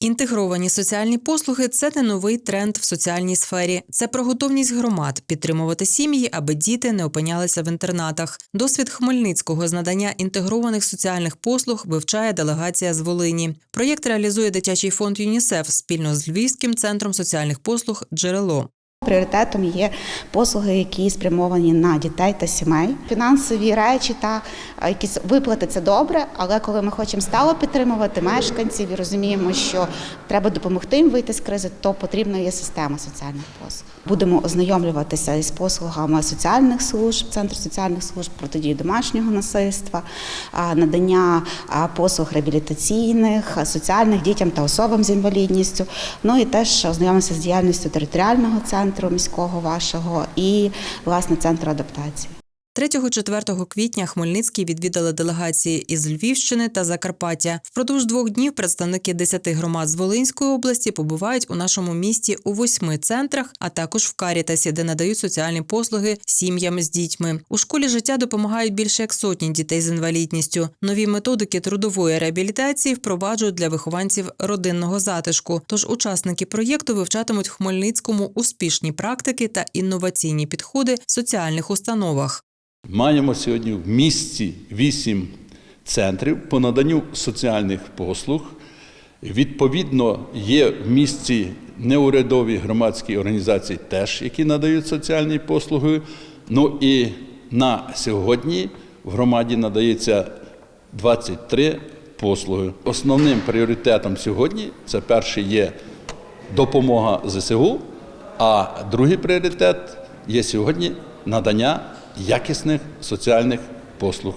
Інтегровані соціальні послуги це не новий тренд в соціальній сфері. Це про готовність громад підтримувати сім'ї, аби діти не опинялися в інтернатах. Досвід Хмельницького з надання інтегрованих соціальних послуг вивчає делегація з Волині. Проєкт реалізує дитячий фонд ЮНІСЕФ спільно з Львівським центром соціальних послуг Джерело. Пріоритетом є послуги, які спрямовані на дітей та сімей. Фінансові речі та е, якісь виплати це добре, але коли ми хочемо стало підтримувати мешканців і розуміємо, що треба допомогти їм вийти з кризи, то потрібна є система соціальних послуг. Будемо ознайомлюватися із послугами соціальних служб, центру соціальних служб протидії домашнього насильства, надання послуг реабілітаційних, соціальних дітям та особам з інвалідністю. Ну і теж ознайомимося з діяльністю територіального центру міського вашого і власне центру адаптації. 3-4 квітня Хмельницький відвідали делегації із Львівщини та Закарпаття. Впродовж двох днів представники 10 громад з Волинської області побувають у нашому місті у восьми центрах, а також в Карітасі, де надають соціальні послуги сім'ям з дітьми. У школі життя допомагають більше як сотні дітей з інвалідністю. Нові методики трудової реабілітації впроваджують для вихованців родинного затишку. Тож учасники проєкту вивчатимуть Хмельницькому успішні практики та інноваційні підходи в соціальних установах. Маємо сьогодні в місті вісім центрів по наданню соціальних послуг. Відповідно, є в місті неурядові громадські організації, теж які надають соціальні послуги. Ну і на сьогодні в громаді надається 23 послуги. Основним пріоритетом сьогодні це перший є допомога ЗСУ, а другий пріоритет є сьогодні надання якісних соціальних послуг.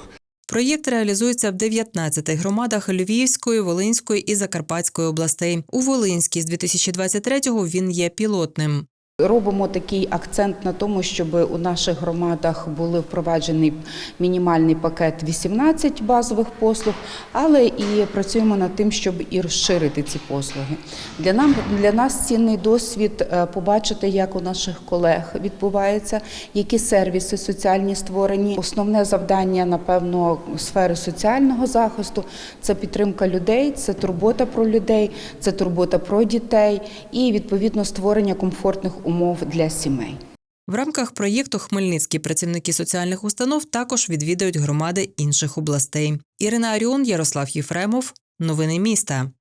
Проєкт реалізується в 19 громадах Львівської, Волинської і Закарпатської областей. У Волинській з 2023-го він є пілотним. Робимо такий акцент на тому, щоб у наших громадах були впроваджений мінімальний пакет 18 базових послуг, але і працюємо над тим, щоб і розширити ці послуги. Для нам для нас цінний досвід е, побачити, як у наших колег відбувається, які сервіси соціальні створені. Основне завдання, напевно, сфери соціального захисту це підтримка людей, це турбота про людей, це турбота про дітей і відповідно створення комфортних умов для сімей. В рамках проєкту Хмельницькі працівники соціальних установ також відвідають громади інших областей. Ірина Аріон, Ярослав Єфремов. Новини міста.